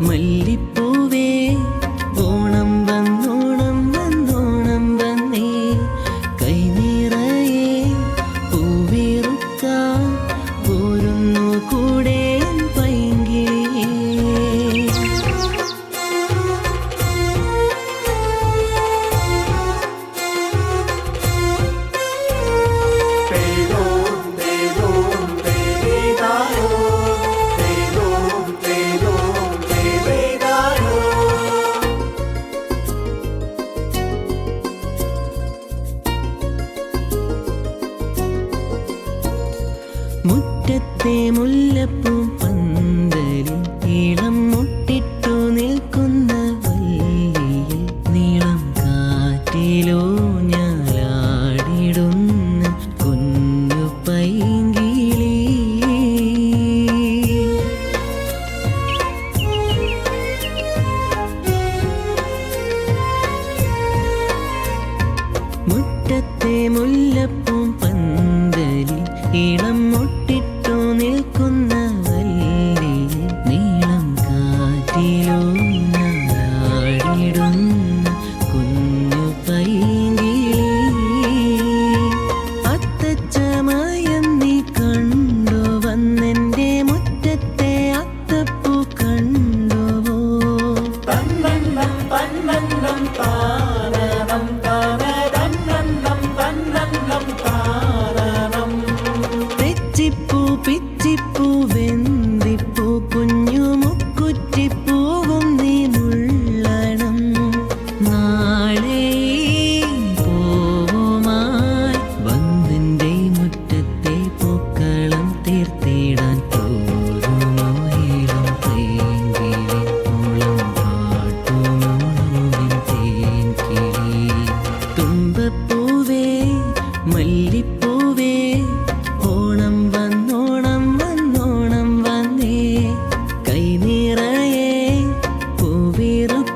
മല്ലിപ്പൂ മുറ്റത്തെ മുല്ലപ്പൂ പന്തലിൽ ഇളം മുട്ടിട്ടു നിൽക്കുന്ന വല്ലിയിൽ നീളം കാറ്റിലോ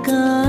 God.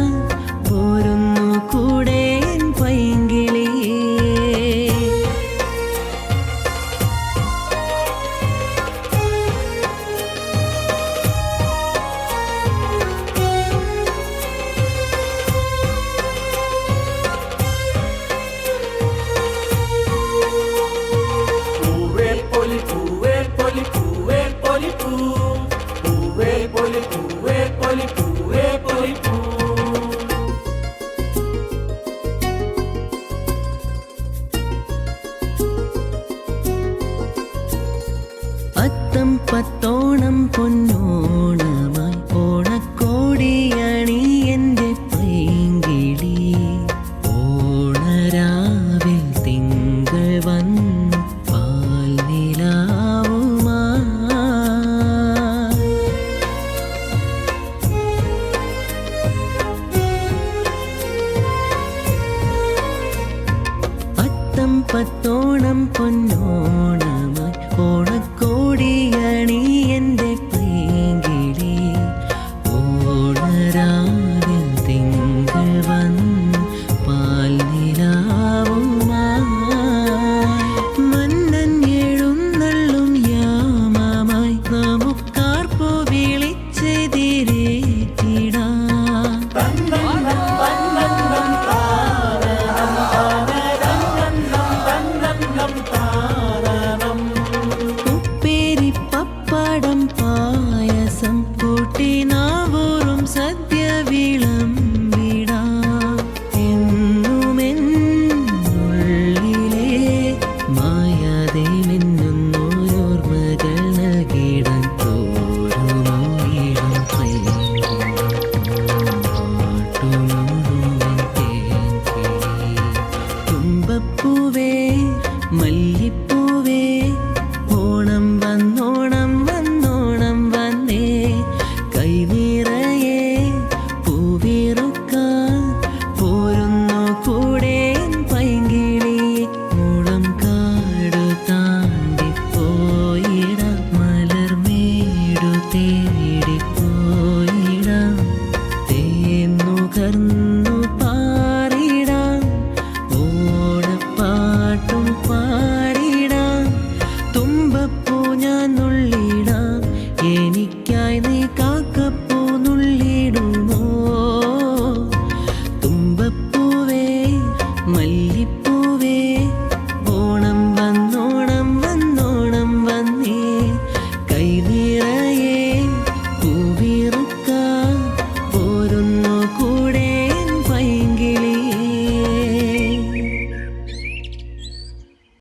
പത്തും പത്തോണം പൊന്നോണമായി ഓണക്കോടിയണി എന്റെ പൈങ്കിളി ഓണരാവിൽ തിങ്കൾ വന്നു പാൽനിലാവുമാ പത്തോണം പൊന്നോണമായി ഓണ മറക്കാതെ മിന്നുന്നോരോർമ്മകൾ നൽകിയിടാൻ തോരുമോയിടും തുമ്പപ്പൂവേ മല്ലിപ്പൂവേ